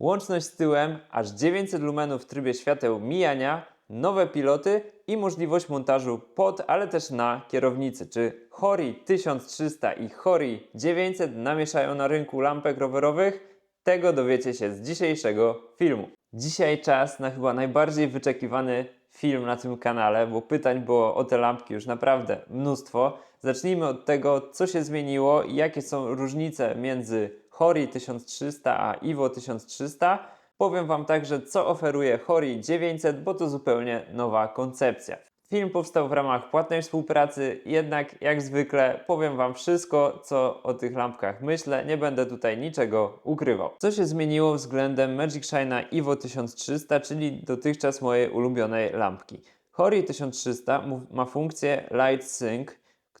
Łączność z tyłem, aż 900 lumenów w trybie świateł mijania, nowe piloty i możliwość montażu pod, ale też na kierownicy. Czy Hori 1300 i Hori 900 namieszają na rynku lampek rowerowych? Tego dowiecie się z dzisiejszego filmu. Dzisiaj czas na chyba najbardziej wyczekiwany film na tym kanale, bo pytań było o te lampki już naprawdę mnóstwo. Zacznijmy od tego, co się zmieniło i jakie są różnice między Hori 1300 a Ivo 1300. Powiem Wam także, co oferuje Hori 900, bo to zupełnie nowa koncepcja. Film powstał w ramach płatnej współpracy, jednak jak zwykle powiem Wam wszystko, co o tych lampkach myślę, nie będę tutaj niczego ukrywał. Co się zmieniło względem Magic Shine'a Evo 1300, czyli dotychczas mojej ulubionej lampki? Hori 1300 mu- ma funkcję Light Sync,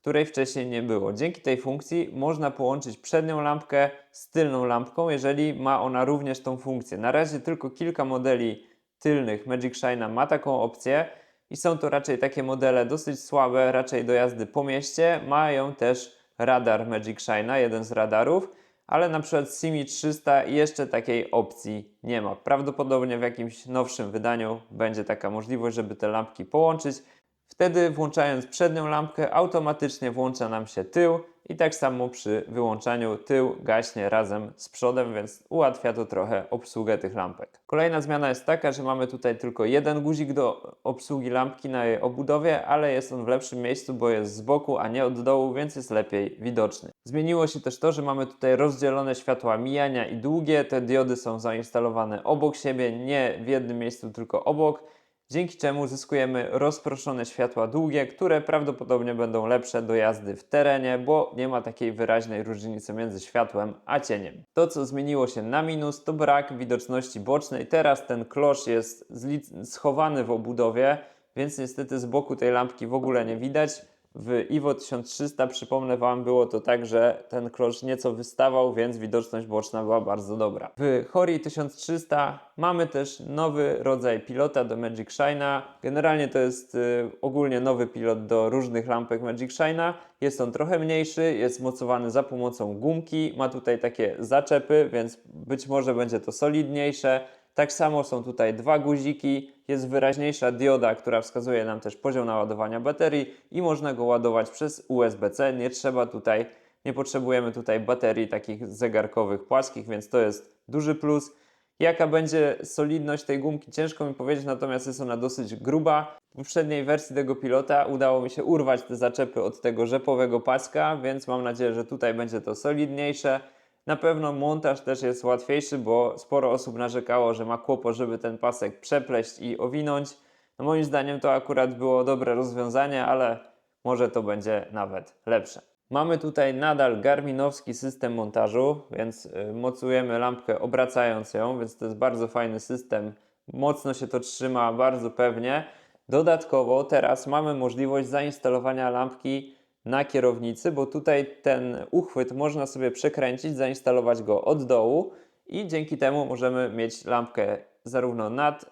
której wcześniej nie było. Dzięki tej funkcji można połączyć przednią lampkę z tylną lampką, jeżeli ma ona również tą funkcję. Na razie tylko kilka modeli tylnych Magic Shine'a ma taką opcję i są to raczej takie modele dosyć słabe, raczej do jazdy po mieście. Mają też radar Magic Shine'a, jeden z radarów, ale na przykład Simi 300 jeszcze takiej opcji nie ma. Prawdopodobnie w jakimś nowszym wydaniu będzie taka możliwość, żeby te lampki połączyć. Wtedy włączając przednią lampkę automatycznie włącza nam się tył i tak samo przy wyłączaniu tył gaśnie razem z przodem, więc ułatwia to trochę obsługę tych lampek. Kolejna zmiana jest taka, że mamy tutaj tylko jeden guzik do obsługi lampki na jej obudowie, ale jest on w lepszym miejscu, bo jest z boku, a nie od dołu, więc jest lepiej widoczny. Zmieniło się też to, że mamy tutaj rozdzielone światła mijania i długie. Te diody są zainstalowane obok siebie, nie w jednym miejscu, tylko obok dzięki czemu zyskujemy rozproszone światła długie, które prawdopodobnie będą lepsze do jazdy w terenie, bo nie ma takiej wyraźnej różnicy między światłem a cieniem. To, co zmieniło się na minus, to brak widoczności bocznej. Teraz ten klosz jest schowany w obudowie, więc niestety z boku tej lampki w ogóle nie widać. W Ivo 1300, przypomnę Wam, było to tak, że ten klosz nieco wystawał, więc widoczność boczna była bardzo dobra. W Hori 1300 mamy też nowy rodzaj pilota do Magic Shine'a. Generalnie to jest y, ogólnie nowy pilot do różnych lampek Magic Shine'a. Jest on trochę mniejszy, jest mocowany za pomocą gumki, ma tutaj takie zaczepy, więc być może będzie to solidniejsze. Tak samo są tutaj dwa guziki, jest wyraźniejsza dioda, która wskazuje nam też poziom naładowania baterii i można go ładować przez USB-C. Nie trzeba tutaj, nie potrzebujemy tutaj baterii takich zegarkowych płaskich, więc to jest duży plus. Jaka będzie solidność tej gumki, ciężko mi powiedzieć, natomiast jest ona dosyć gruba. W poprzedniej wersji tego pilota udało mi się urwać te zaczepy od tego rzepowego paska, więc mam nadzieję, że tutaj będzie to solidniejsze. Na pewno montaż też jest łatwiejszy, bo sporo osób narzekało, że ma kłopot, żeby ten pasek przepleść i owinąć. No moim zdaniem to akurat było dobre rozwiązanie, ale może to będzie nawet lepsze. Mamy tutaj nadal garminowski system montażu, więc y, mocujemy lampkę obracając ją, więc to jest bardzo fajny system. Mocno się to trzyma, bardzo pewnie. Dodatkowo teraz mamy możliwość zainstalowania lampki na kierownicy, bo tutaj ten uchwyt można sobie przekręcić, zainstalować go od dołu i dzięki temu możemy mieć lampkę zarówno nad,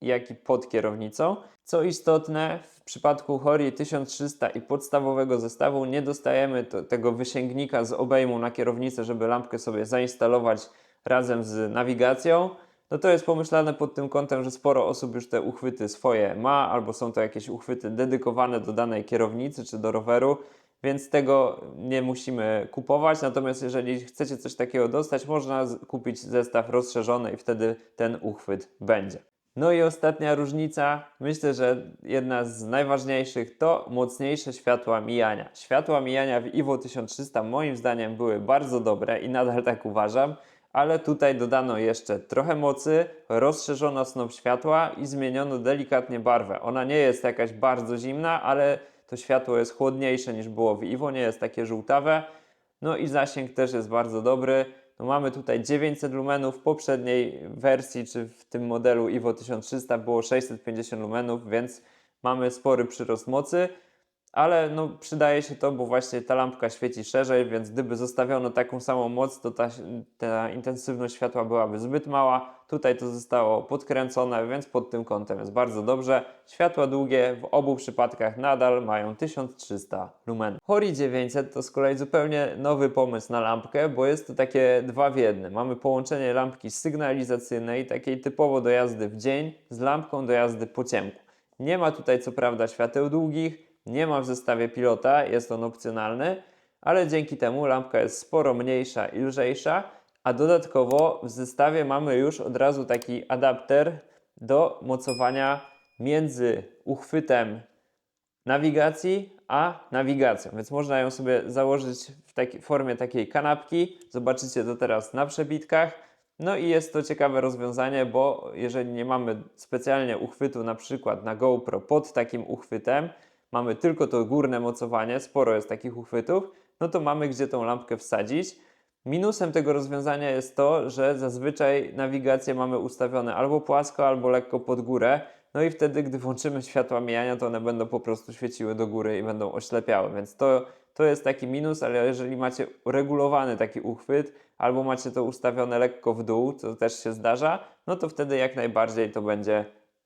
jak i pod kierownicą. Co istotne, w przypadku Hori 1300 i podstawowego zestawu nie dostajemy to, tego wysięgnika z obejmu na kierownicę, żeby lampkę sobie zainstalować razem z nawigacją. No to jest pomyślane pod tym kątem, że sporo osób już te uchwyty swoje ma, albo są to jakieś uchwyty dedykowane do danej kierownicy czy do roweru, więc tego nie musimy kupować. Natomiast jeżeli chcecie coś takiego dostać, można kupić zestaw rozszerzony i wtedy ten uchwyt będzie. No i ostatnia różnica, myślę, że jedna z najważniejszych to mocniejsze światła mijania. Światła mijania w Ivo 1300 moim zdaniem były bardzo dobre i nadal tak uważam, ale tutaj dodano jeszcze trochę mocy, rozszerzono snop światła i zmieniono delikatnie barwę. Ona nie jest jakaś bardzo zimna, ale to światło jest chłodniejsze niż było w Ivo, nie jest takie żółtawe. No i zasięg też jest bardzo dobry. No mamy tutaj 900 lumenów, w poprzedniej wersji, czy w tym modelu Ivo 1300 było 650 lumenów, więc mamy spory przyrost mocy. Ale no, przydaje się to, bo właśnie ta lampka świeci szerzej, więc gdyby zostawiono taką samą moc, to ta, ta intensywność światła byłaby zbyt mała. Tutaj to zostało podkręcone, więc pod tym kątem jest bardzo dobrze. Światła długie w obu przypadkach nadal mają 1300 lumen. Hori 900 to z kolei zupełnie nowy pomysł na lampkę, bo jest to takie dwa w jednym. Mamy połączenie lampki sygnalizacyjnej, takiej typowo do jazdy w dzień, z lampką do jazdy po ciemku. Nie ma tutaj co prawda świateł długich, nie ma w zestawie pilota, jest on opcjonalny, ale dzięki temu lampka jest sporo mniejsza i lżejsza, a dodatkowo w zestawie mamy już od razu taki adapter do mocowania między uchwytem nawigacji a nawigacją, więc można ją sobie założyć w takiej formie takiej kanapki. Zobaczycie to teraz na przebitkach. No i jest to ciekawe rozwiązanie, bo jeżeli nie mamy specjalnie uchwytu na przykład na GoPro pod takim uchwytem, mamy tylko to górne mocowanie, sporo jest takich uchwytów, no to mamy gdzie tą lampkę wsadzić. Minusem tego rozwiązania jest to, że zazwyczaj nawigację mamy ustawione albo płasko, albo lekko pod górę. No i wtedy, gdy włączymy światła mijania, to one będą po prostu świeciły do góry i będą oślepiały. Więc to, to jest taki minus, ale jeżeli macie regulowany taki uchwyt, albo macie to ustawione lekko w dół, co też się zdarza, no to wtedy jak najbardziej to będzie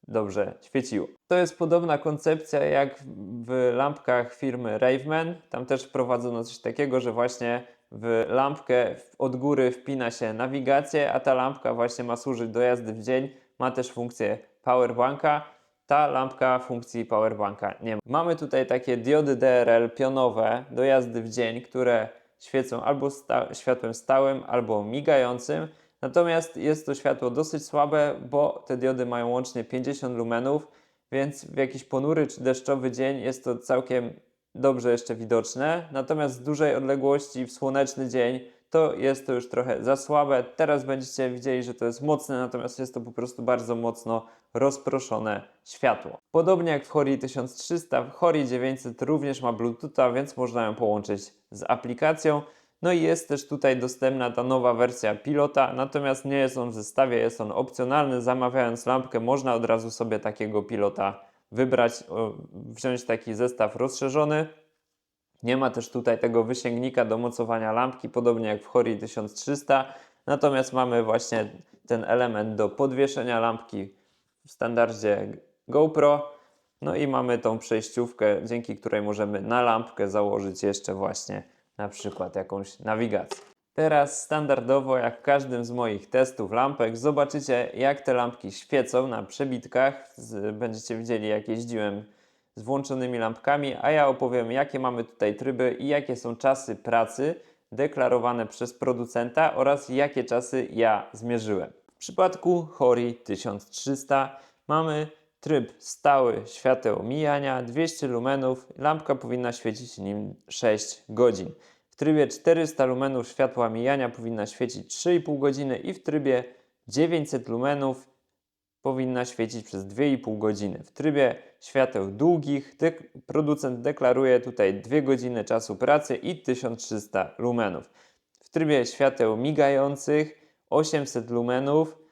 dobrze świeciło. To jest podobna koncepcja jak w lampkach firmy Raveman. Tam też wprowadzono coś takiego, że właśnie w lampkę od góry wpina się nawigację, a ta lampka właśnie ma służyć do jazdy w dzień. Ma też funkcję powerbanka. Ta lampka funkcji powerbanka nie ma. Mamy tutaj takie diody DRL pionowe do jazdy w dzień, które świecą albo sta światłem stałym, albo migającym. Natomiast jest to światło dosyć słabe, bo te diody mają łącznie 50 lumenów, więc w jakiś ponury czy deszczowy dzień jest to całkiem dobrze jeszcze widoczne. Natomiast z dużej odległości w słoneczny dzień to jest to już trochę za słabe. Teraz będziecie widzieli, że to jest mocne, natomiast jest to po prostu bardzo mocno rozproszone światło. Podobnie jak w Hori 1300, w Hori 900 również ma Bluetootha, więc można ją połączyć z aplikacją. No i jest też tutaj dostępna ta nowa wersja pilota, natomiast nie jest on w zestawie, jest on opcjonalny. Zamawiając lampkę można od razu sobie takiego pilota wybrać, wziąć taki zestaw rozszerzony. Nie ma też tutaj tego wysięgnika do mocowania lampki, podobnie jak w Hori 1300. Natomiast mamy właśnie ten element do podwieszenia lampki w standardzie GoPro. No i mamy tą przejściówkę, dzięki której możemy na lampkę założyć jeszcze właśnie na przykład jakąś nawigację. Teraz standardowo, jak w każdym z moich testów lampek, zobaczycie jak te lampki świecą na przebitkach. Będziecie widzieli jak jeździłem z włączonymi lampkami, a ja opowiem jakie mamy tutaj tryby i jakie są czasy pracy deklarowane przez producenta oraz jakie czasy ja zmierzyłem. W przypadku Hori 1300 mamy tryb stały świateł mijania 200 lumenów, lampka powinna świecić nim 6 godzin. W trybie 400 lumenów światła mijania powinna świecić 3,5 godziny i w trybie 900 lumenów powinna świecić przez 2,5 godziny. W trybie świateł długich de producent deklaruje tutaj 2 godziny czasu pracy i 1300 lumenów. W trybie świateł migających 800 lumenów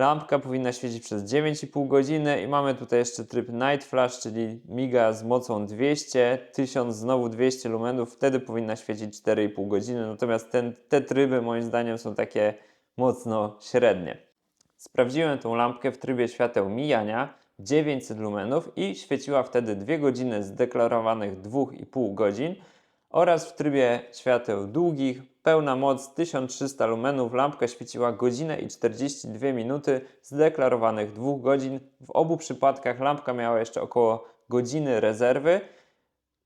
Lampka powinna świecić przez 9,5 godziny i mamy tutaj jeszcze tryb Night Flash, czyli miga z mocą 200, 1000 znowu 200 lumenów, wtedy powinna świecić 4,5 godziny. Natomiast ten, te tryby moim zdaniem są takie mocno średnie. Sprawdziłem tą lampkę w trybie świateł mijania 900 lumenów i świeciła wtedy 2 godziny z deklarowanych 2,5 godzin oraz w trybie świateł długich pełna moc 1300 lumenów, lampka świeciła godzinę i 42 minuty z deklarowanych 2 godzin. W obu przypadkach lampka miała jeszcze około godziny rezerwy.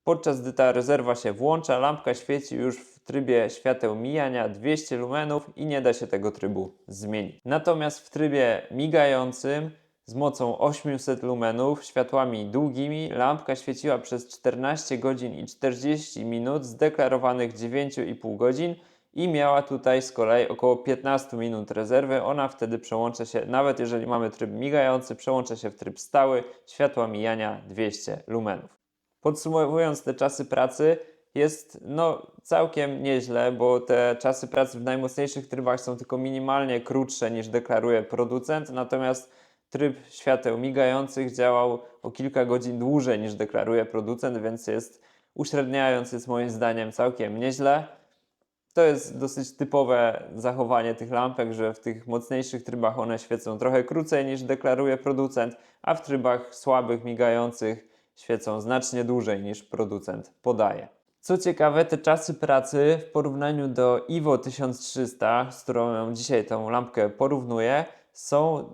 Podczas gdy ta rezerwa się włącza, lampka świeci już w trybie świateł mijania 200 lumenów i nie da się tego trybu zmienić. Natomiast w trybie migającym z mocą 800 lumenów, światłami długimi, lampka świeciła przez 14 godzin i 40 minut z deklarowanych 9,5 godzin i miała tutaj z kolei około 15 minut rezerwy. Ona wtedy przełącza się, nawet jeżeli mamy tryb migający, przełącza się w tryb stały, światła mijania 200 lumenów. Podsumowując te czasy pracy, jest no całkiem nieźle, bo te czasy pracy w najmocniejszych trybach są tylko minimalnie krótsze niż deklaruje producent, natomiast tryb świateł migających działał o kilka godzin dłużej niż deklaruje producent, więc jest uśredniając jest moim zdaniem całkiem nieźle. To jest dosyć typowe zachowanie tych lampek, że w tych mocniejszych trybach one świecą trochę krócej niż deklaruje producent, a w trybach słabych, migających świecą znacznie dłużej niż producent podaje. Co ciekawe, te czasy pracy w porównaniu do Iwo 1300, z którą dzisiaj tą lampkę porównuję, są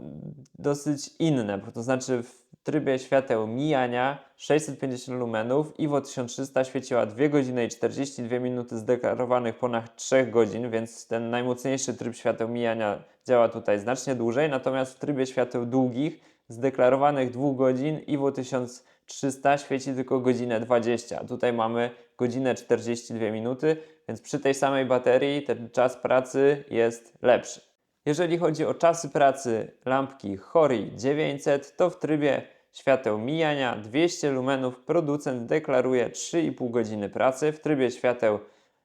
dosyć inne. To znaczy w trybie świateł mijania 650 lumenów Iwo 1300 świeciła 2 godziny i 42 minuty z deklarowanych ponad 3 godzin, więc ten najmocniejszy tryb świateł mijania działa tutaj znacznie dłużej. Natomiast w trybie świateł długich z deklarowanych 2 godzin Iwo 1300 świeci tylko godzinę 20. A tutaj mamy godzinę 42 minuty, więc przy tej samej baterii ten czas pracy jest lepszy. Jeżeli chodzi o czasy pracy lampki Hori 900, to w trybie świateł mijania 200 lumenów producent deklaruje 3,5 godziny pracy. W trybie świateł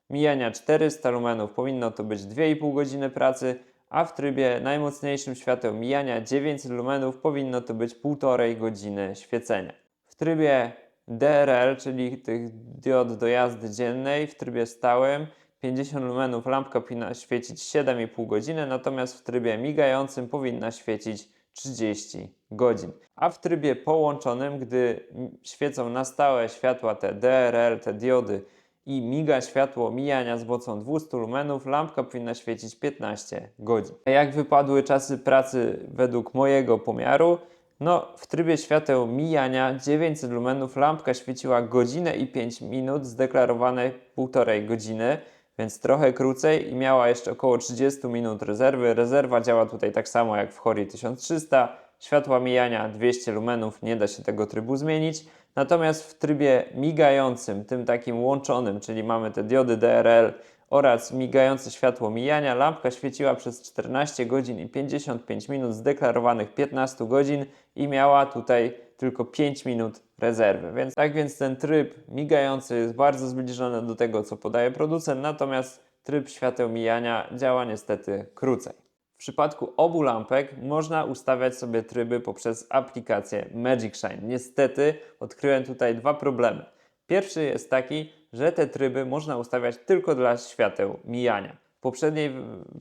mijania 400 lumenów powinno to być 2,5 godziny pracy, a w trybie najmocniejszym świateł mijania 900 lumenów powinno to być 1,5 godziny świecenia. W trybie DRL, czyli tych diod do jazdy dziennej, w trybie stałym 50 lumenów lampka powinna świecić 7,5 godziny, natomiast w trybie migającym powinna świecić 30 godzin. A w trybie połączonym, gdy świecą na stałe światła te DRL, te diody i miga światło mijania z mocą 200 lumenów, lampka powinna świecić 15 godzin. A jak wypadły czasy pracy według mojego pomiaru? No, w trybie świateł mijania 900 lumenów lampka świeciła godzinę i 5 minut, zdeklarowane 1,5 godziny, więc trochę krócej i miała jeszcze około 30 minut rezerwy. Rezerwa działa tutaj tak samo jak w Hori 1300. Światła mijania 200 lumenów, nie da się tego trybu zmienić. Natomiast w trybie migającym, tym takim łączonym, czyli mamy te diody DRL oraz migające światło mijania, lampka świeciła przez 14 godzin i 55 minut z deklarowanych 15 godzin i miała tutaj tylko 5 minut rezerwy. Więc tak więc ten tryb migający jest bardzo zbliżony do tego, co podaje producent, natomiast tryb świateł mijania działa niestety krócej. W przypadku obu lampek można ustawiać sobie tryby poprzez aplikację Magic Shine. Niestety odkryłem tutaj dwa problemy. Pierwszy jest taki, że te tryby można ustawiać tylko dla świateł mijania. W poprzedniej,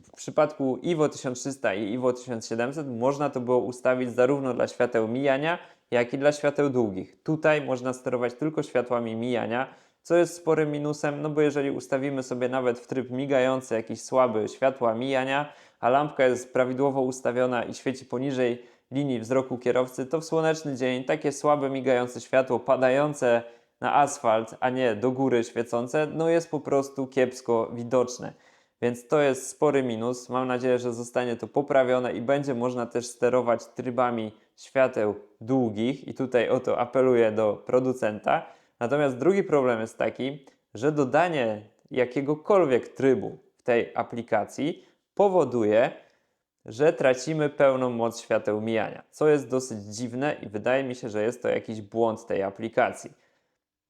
w przypadku Iwo 1300 i Iwo 1700 można to było ustawić zarówno dla świateł mijania, jak i dla świateł długich. Tutaj można sterować tylko światłami mijania, co jest sporym minusem, no bo jeżeli ustawimy sobie nawet w tryb migający jakiś słaby światła mijania, a lampka jest prawidłowo ustawiona i świeci poniżej linii wzroku kierowcy, to w słoneczny dzień takie słabe migające światło padające na asfalt, a nie do góry świecące, no jest po prostu kiepsko widoczne. Więc to jest spory minus. Mam nadzieję, że zostanie to poprawione i będzie można też sterować trybami świateł długich i tutaj o to apeluję do producenta. Natomiast drugi problem jest taki, że dodanie jakiegokolwiek trybu w tej aplikacji powoduje, że tracimy pełną moc świateł mijania, co jest dosyć dziwne i wydaje mi się, że jest to jakiś błąd tej aplikacji.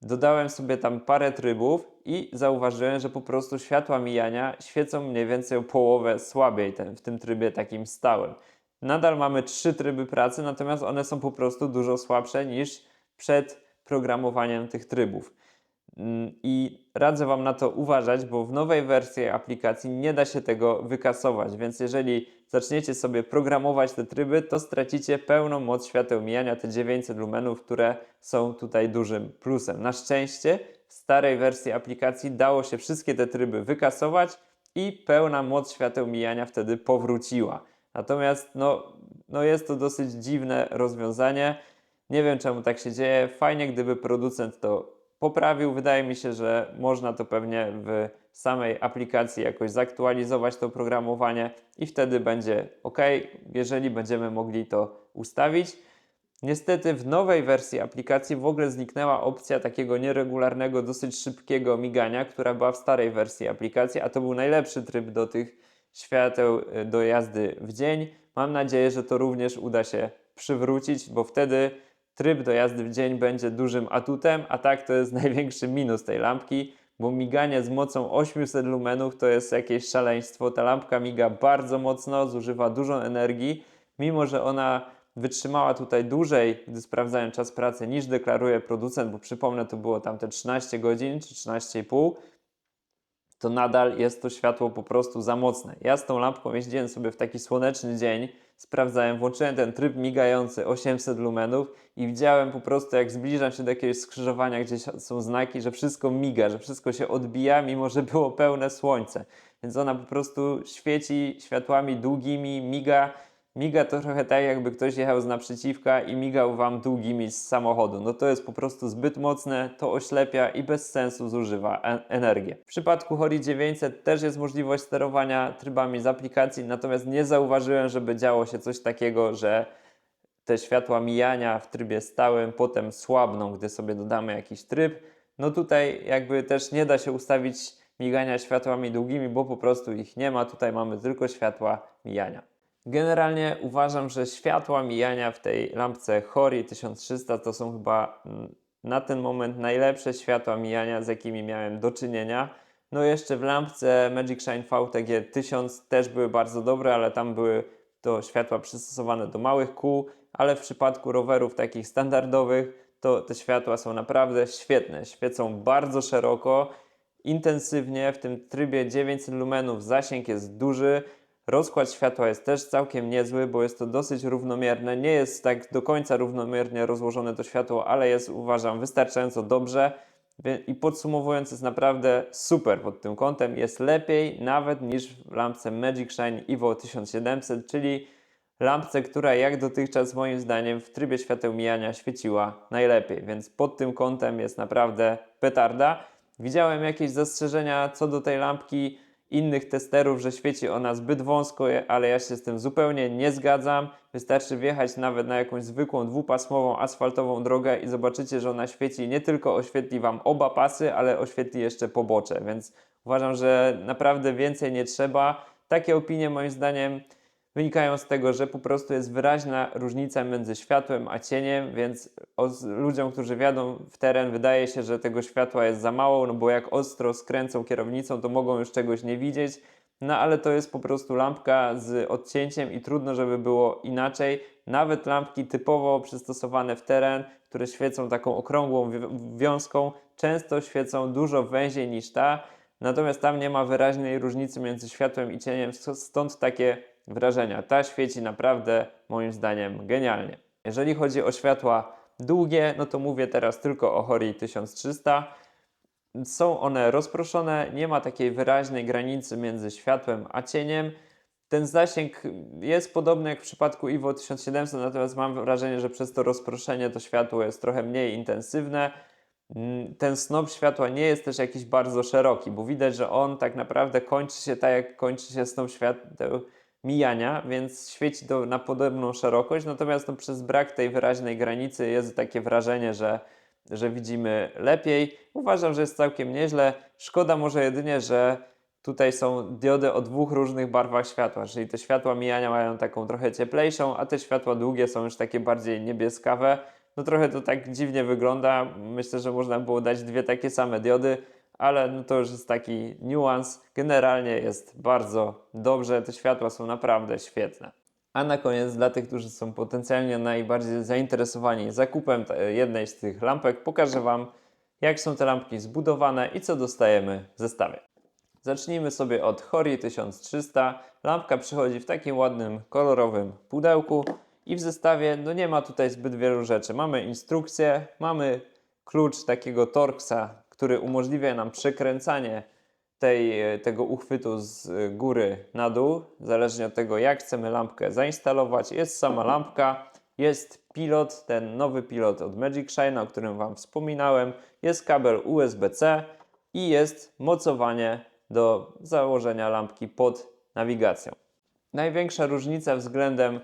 Dodałem sobie tam parę trybów i zauważyłem, że po prostu światła mijania świecą mniej więcej o połowę słabiej ten, w tym trybie takim stałym. Nadal mamy trzy tryby pracy, natomiast one są po prostu dużo słabsze niż przed programowaniem tych trybów. Mm, I radzę Wam na to uważać, bo w nowej wersji aplikacji nie da się tego wykasować, więc jeżeli zaczniecie sobie programować te tryby, to stracicie pełną moc świateł mijania, te 900 lumenów, które są tutaj dużym plusem. Na szczęście w starej wersji aplikacji dało się wszystkie te tryby wykasować i pełna moc świateł mijania wtedy powróciła. Natomiast no, no jest to dosyć dziwne rozwiązanie. Nie wiem czemu tak się dzieje. Fajnie, gdyby producent to poprawił. Wydaje mi się, że można to pewnie w samej aplikacji jakoś zaktualizować to oprogramowanie i wtedy będzie ok, jeżeli będziemy mogli to ustawić. Niestety w nowej wersji aplikacji w ogóle zniknęła opcja takiego nieregularnego, dosyć szybkiego migania, która była w starej wersji aplikacji, a to był najlepszy tryb do tych świateł y, do jazdy w dzień. Mam nadzieję, że to również uda się przywrócić, bo wtedy tryb do jazdy w dzień będzie dużym atutem, a tak to jest największy minus tej lampki, bo miganie z mocą 800 lumenów to jest jakieś szaleństwo. Ta lampka miga bardzo mocno, zużywa dużo energii, mimo że ona wytrzymała tutaj dłużej, gdy sprawdzałem czas pracy, niż deklaruje producent, bo przypomnę, to było tam te 13 godzin czy 13,5, to nadal jest to światło po prostu za mocne. Ja z tą lampką jeździłem sobie w taki słoneczny dzień, sprawdzałem, włączyłem ten tryb migający 800 lumenów i widziałem po prostu, jak zbliżam się do jakiegoś skrzyżowania, gdzie są znaki, że wszystko miga, że wszystko się odbija, mimo że było pełne słońce. Więc ona po prostu świeci światłami długimi, miga. Miga to trochę tak, jakby ktoś jechał z naprzeciwka i migał wam długimi z samochodu. No to jest po prostu zbyt mocne, to oślepia i bez sensu zużywa en- energię. W przypadku Hori 900 też jest możliwość sterowania trybami z aplikacji, natomiast nie zauważyłem, żeby działo się coś takiego, że te światła mijania w trybie stałym potem słabną, gdy sobie dodamy jakiś tryb. No tutaj jakby też nie da się ustawić migania światłami długimi, bo po prostu ich nie ma. Tutaj mamy tylko światła mijania. Generalnie uważam, że światła mijania w tej lampce Hori 1300 to są chyba mm, na ten moment najlepsze światła mijania, z jakimi miałem do czynienia. No jeszcze w lampce Magic Shine VTG 1000 też były bardzo dobre, ale tam były to światła przystosowane do małych kół, ale w przypadku rowerów takich standardowych to te światła są naprawdę świetne. Świecą bardzo szeroko, intensywnie, w tym trybie 900 lumenów zasięg jest duży, Rozkład światła jest też całkiem niezły, bo jest to dosyć równomierne. Nie jest tak do końca równomiernie rozłożone to światło, ale jest uważam wystarczająco dobrze. I podsumowując, jest naprawdę super pod tym kątem. Jest lepiej nawet niż w lampce Magic Shine Evo 1700, czyli lampce, która jak dotychczas moim zdaniem w trybie świateł mijania świeciła najlepiej. Więc pod tym kątem jest naprawdę petarda. Widziałem jakieś zastrzeżenia co do tej lampki innych testerów, że świeci ona zbyt wąsko, ale ja się z tym zupełnie nie zgadzam. Wystarczy wjechać nawet na jakąś zwykłą dwupasmową asfaltową drogę i zobaczycie, że ona świeci nie tylko oświetli Wam oba pasy, ale oświetli jeszcze pobocze, więc uważam, że naprawdę więcej nie trzeba. Takie opinie moim zdaniem wynikają z tego, że po prostu jest wyraźna różnica między światłem a cieniem, więc ludziom, którzy wjadą w teren, wydaje się, że tego światła jest za mało, no bo jak ostro skręcą kierownicą, to mogą już czegoś nie widzieć. No ale to jest po prostu lampka z odcięciem i trudno, żeby było inaczej. Nawet lampki typowo przystosowane w teren, które świecą taką okrągłą wi- wiązką, często świecą dużo węziej niż ta. Natomiast tam nie ma wyraźnej różnicy między światłem i cieniem, st- stąd takie wrażenia. Ta świeci naprawdę moim zdaniem genialnie. Jeżeli chodzi o światła długie, no to mówię teraz tylko o Hori 1300. Są one rozproszone, nie ma takiej wyraźnej granicy między światłem a cieniem. Ten zasięg jest podobny jak w przypadku Evo 1700, natomiast mam wrażenie, że przez to rozproszenie to światło jest trochę mniej intensywne. Mm, Ten snop światła nie jest też jakiś bardzo szeroki, bo widać, że on tak naprawdę kończy się tak, jak kończy się snop świateł mijania, więc świeci to na podobną szerokość, natomiast no, przez brak tej wyraźnej granicy jest takie wrażenie, że, że widzimy lepiej. Uważam, że jest całkiem nieźle. Szkoda może jedynie, że tutaj są diody o dwóch różnych barwach światła, czyli te światła mijania mają taką trochę cieplejszą, a te światła długie są już takie bardziej niebieskawe. No trochę to tak dziwnie wygląda. Myślę, że można było dać dwie takie same diody, ale no to już jest taki niuans. Generalnie jest bardzo dobrze, te światła są naprawdę świetne. A na koniec dla tych, którzy są potencjalnie najbardziej zainteresowani zakupem jednej z tych lampek, pokażę Wam, jak są te lampki zbudowane i co dostajemy w zestawie. Zacznijmy sobie od Hori 1300. Lampka przychodzi w takim ładnym, kolorowym pudełku i w zestawie no nie ma tutaj zbyt wielu rzeczy. Mamy instrukcję, mamy klucz takiego Torxa, który umożliwia nam przekręcanie tej, e, tego uchwytu z e, góry na dół, zależnie od tego, jak chcemy lampkę zainstalować. Jest sama lampka, jest pilot, ten nowy pilot od Magic Shine, o którym Wam wspominałem, jest kabel USB-C i jest mocowanie do założenia lampki pod nawigacją. Największa różnica względem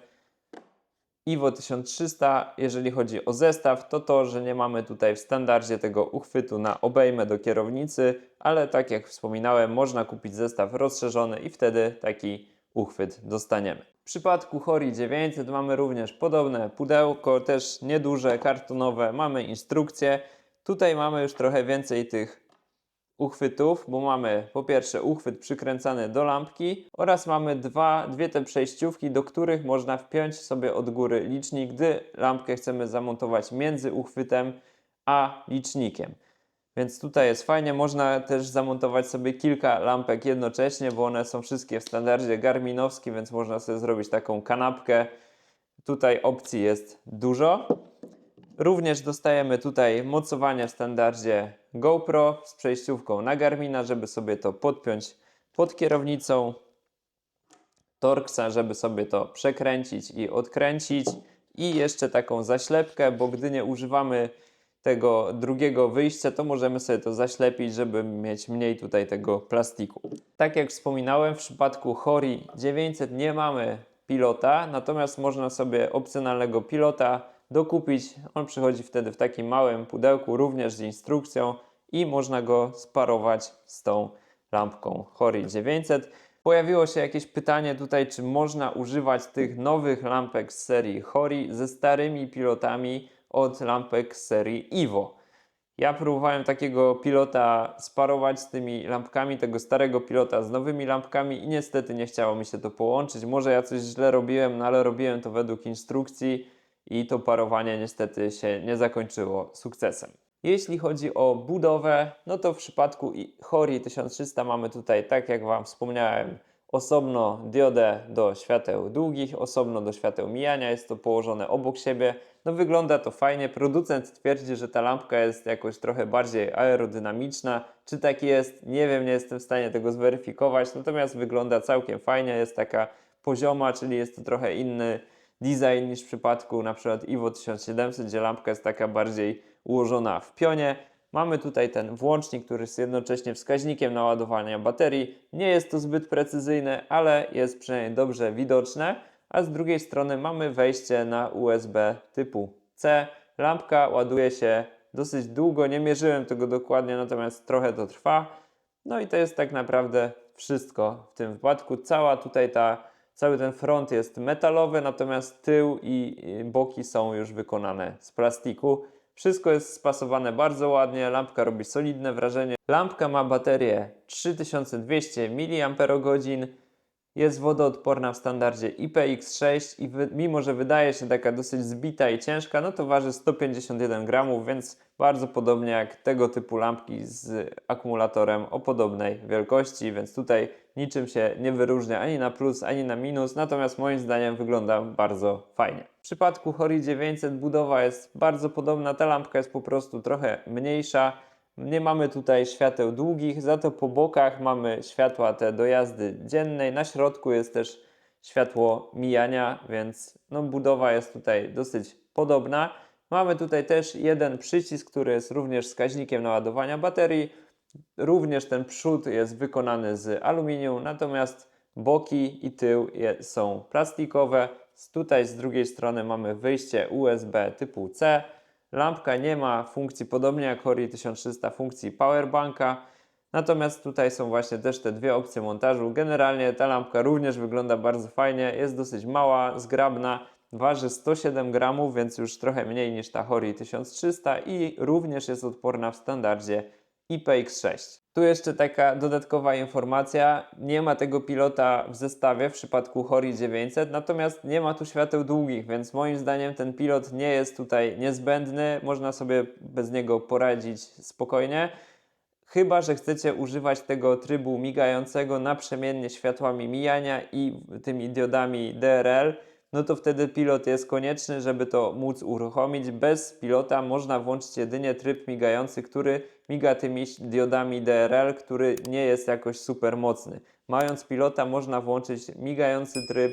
Evo 1300, jeżeli chodzi o zestaw, to to, że nie mamy tutaj w standardzie tego uchwytu na obejmę do kierownicy, ale tak jak wspominałem, można kupić zestaw rozszerzony i wtedy taki uchwyt dostaniemy. W przypadku Hori 900 mamy również podobne pudełko, też nieduże, kartonowe, mamy instrukcję. Tutaj mamy już trochę więcej tych uchwytów, bo mamy po pierwsze uchwyt przykręcany do lampki oraz mamy dwa, dwie te przejściówki, do których można wpiąć sobie od góry licznik, gdy lampkę chcemy zamontować między uchwytem a licznikiem. Więc tutaj jest fajnie, można też zamontować sobie kilka lampek jednocześnie, bo one są wszystkie w standardzie garminowskim, więc można sobie zrobić taką kanapkę. Tutaj opcji jest dużo. Również dostajemy tutaj mocowanie w standardzie GoPro z przejściówką na Garmina, żeby sobie to podpiąć pod kierownicą. Torxa, żeby sobie to przekręcić i odkręcić. I jeszcze taką zaślepkę, bo gdy nie używamy tego drugiego wyjścia, to możemy sobie to zaślepić, żeby mieć mniej tutaj tego plastiku. Tak jak wspominałem, w przypadku Hori 900 nie mamy pilota, natomiast można sobie opcjonalnego pilota dokupić. On przychodzi wtedy w takim małym pudełku, również z instrukcją i można go sparować z tą lampką Hori 900. Pojawiło się jakieś pytanie tutaj, czy można używać tych nowych lampek z serii Hori ze starymi pilotami od lampek z serii Ivo. Ja próbowałem takiego pilota sparować z tymi lampkami, tego starego pilota z nowymi lampkami i niestety nie chciało mi się to połączyć. Może ja coś źle robiłem, no ale robiłem to według instrukcji i to parowanie niestety się nie zakończyło sukcesem. Jeśli chodzi o budowę, no to w przypadku Hori 1300 mamy tutaj, tak jak Wam wspomniałem, osobno diodę do świateł długich, osobno do świateł mijania, jest to położone obok siebie. No wygląda to fajnie. Producent twierdzi, że ta lampka jest jakoś trochę bardziej aerodynamiczna. Czy tak jest? Nie wiem, nie jestem w stanie tego zweryfikować. Natomiast wygląda całkiem fajnie, jest taka pozioma, czyli jest to trochę inny design niż w przypadku na przykład Ivo 1700, gdzie lampka jest taka bardziej ułożona w pionie. Mamy tutaj ten włącznik, który jest jednocześnie wskaźnikiem naładowania baterii. Nie jest to zbyt precyzyjne, ale jest przynajmniej dobrze widoczne. A z drugiej strony mamy wejście na USB typu C. Lampka ładuje się dosyć długo, nie mierzyłem tego dokładnie, natomiast trochę to trwa. No i to jest tak naprawdę wszystko w tym wypadku. Cała tutaj ta, cały ten front jest metalowy, natomiast tył i boki są już wykonane z plastiku. Wszystko jest spasowane bardzo ładnie, lampka robi solidne wrażenie. Lampka ma baterię 3200 mAh, jest wodoodporna w standardzie IPX6 i mimo, że wydaje się taka dosyć zbita i ciężka, no to waży 151 gramów, więc bardzo podobnie jak tego typu lampki z akumulatorem o podobnej wielkości, więc tutaj niczym się nie wyróżnia ani na plus, ani na minus, natomiast moim zdaniem wygląda bardzo fajnie. W przypadku Hori 900 budowa jest bardzo podobna, ta lampka jest po prostu trochę mniejsza, nie mamy tutaj świateł długich, za to po bokach mamy światła te do jazdy dziennej. Na środku jest też światło mijania, więc no, budowa jest tutaj dosyć podobna. Mamy tutaj też jeden przycisk, który jest również wskaźnikiem naładowania baterii. Również ten przód jest wykonany z aluminium, natomiast boki i tył są plastikowe. Tutaj z drugiej strony mamy wyjście USB typu C. Lampka nie ma funkcji, podobnie jak Hori 1300, funkcji powerbanka. Natomiast tutaj są właśnie też te dwie opcje montażu. Generalnie ta lampka również wygląda bardzo fajnie, jest dosyć mała, zgrabna, waży 107 gramów, więc już trochę mniej niż ta Hori 1300 i również jest odporna w standardzie IPX6. Tu jeszcze taka dodatkowa informacja, nie ma tego pilota w zestawie w przypadku Hori 900, natomiast nie ma tu świateł długich, więc moim zdaniem ten pilot nie jest tutaj niezbędny, można sobie bez niego poradzić spokojnie. Chyba, że chcecie używać tego trybu migającego naprzemiennie światłami mijania i tymi diodami DRL, no to wtedy pilot jest konieczny, żeby to móc uruchomić. Bez pilota można włączyć jedynie tryb migający, który miga tymi diodami DRL, który nie jest jakoś super mocny. Mając pilota można włączyć migający tryb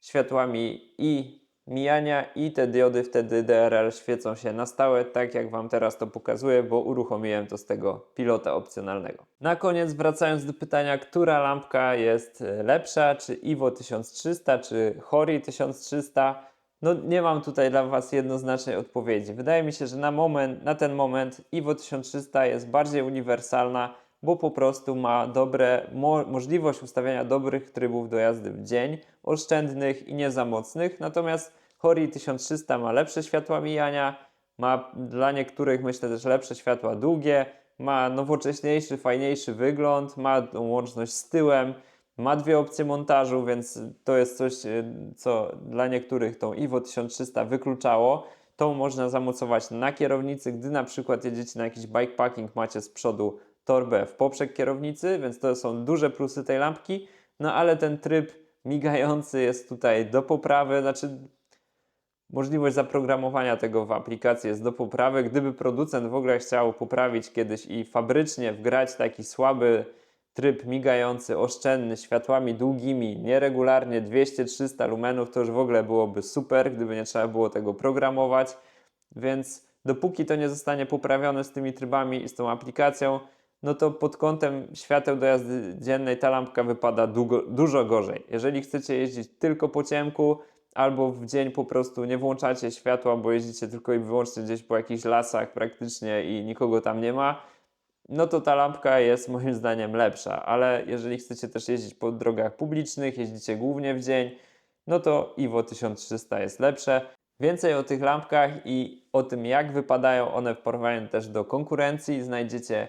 światłami i mijania i te diody wtedy DRL świecą się na stałe, tak jak Wam teraz to pokazuję, bo uruchomiłem to z tego pilota opcjonalnego. Na koniec wracając do pytania, która lampka jest lepsza, czy Ivo 1300, czy Hori 1300, no nie mam tutaj dla Was jednoznacznej odpowiedzi. Wydaje mi się, że na moment, na ten moment Ivo 1300 jest bardziej uniwersalna, bo po prostu ma dobre, mo możliwość ustawiania dobrych trybów do jazdy w dzień, oszczędnych i nie za mocnych, natomiast Hori 1300 ma lepsze światła mijania, ma dla niektórych myślę też lepsze światła długie, ma nowocześniejszy, fajniejszy wygląd, ma łączność z tyłem, ma dwie opcje montażu, więc to jest coś, e, co dla niektórych tą Iwo 1300 wykluczało. Tą można zamocować na kierownicy, gdy na przykład jedziecie na jakiś bikepacking, macie z przodu torbę w poprzek kierownicy, więc to są duże plusy tej lampki. No ale ten tryb migający jest tutaj do poprawy, znaczy możliwość zaprogramowania tego w aplikacji jest do poprawy. Gdyby producent w ogóle chciał poprawić kiedyś i fabrycznie wgrać taki słaby tryb migający, oszczędny, światłami długimi, nieregularnie 200-300 lumenów, to już w ogóle byłoby super, gdyby nie trzeba było tego programować. Więc dopóki to nie zostanie poprawione z tymi trybami i z tą aplikacją, no to pod kątem świateł do jazdy dziennej ta lampka wypada długo, dużo gorzej. Jeżeli chcecie jeździć tylko po ciemku, albo w dzień po prostu nie włączacie światła, bo jeździcie tylko i wyłącznie gdzieś po jakichś lasach praktycznie i nikogo tam nie ma, no to ta lampka jest moim zdaniem lepsza. Ale jeżeli chcecie też jeździć po drogach publicznych, jeździcie głównie w dzień, no to Iwo 1300 jest lepsze. Więcej o tych lampkach i o tym, jak wypadają one w porównaniu też do konkurencji, znajdziecie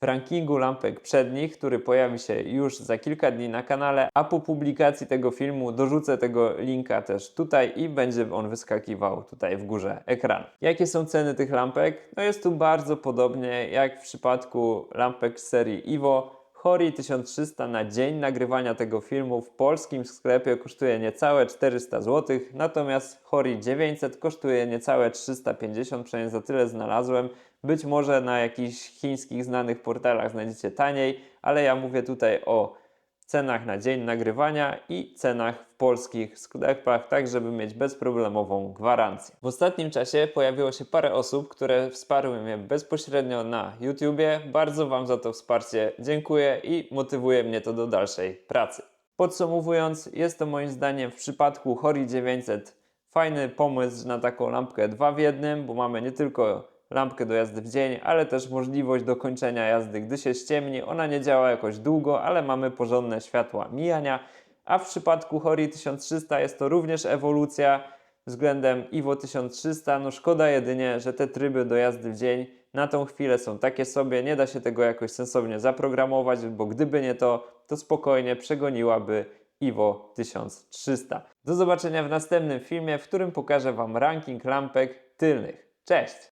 w rankingu lampek przednich, który pojawi się już za kilka dni na kanale, a po publikacji tego filmu dorzucę tego linka też tutaj i będzie on wyskakiwał tutaj w górze ekranu. Jakie są ceny tych lampek? No jest tu bardzo podobnie jak w przypadku lampek z serii Iwo. Hori 1300 na dzień nagrywania tego filmu w polskim sklepie kosztuje niecałe 400 zł, natomiast Hori 900 kosztuje niecałe 350, przynajmniej za tyle znalazłem. Być może na jakichś chińskich znanych portalach znajdziecie taniej, ale ja mówię tutaj o cenach na dzień nagrywania i cenach w polskich sklepach, tak żeby mieć bezproblemową gwarancję. W ostatnim czasie pojawiło się parę osób, które wsparły mnie bezpośrednio na YouTubie. Bardzo Wam za to wsparcie dziękuję i motywuje mnie to do dalszej pracy. Podsumowując, jest to moim zdaniem w przypadku Hori 900 fajny pomysł na taką lampkę 2 w jednym, bo mamy nie tylko lampkę do jazdy w dzień, ale też możliwość dokończenia jazdy, gdy się ściemni. Ona nie działa jakoś długo, ale mamy porządne światła mijania. A w przypadku Hori 1300 jest to również ewolucja względem Iwo 1300. No szkoda jedynie, że te tryby do jazdy w dzień na tą chwilę są takie sobie, nie da się tego jakoś sensownie zaprogramować, bo gdyby nie to, to spokojnie przegoniłaby Iwo 1300. Do zobaczenia w następnym filmie, w którym pokażę Wam ranking lampek tylnych. Cześć!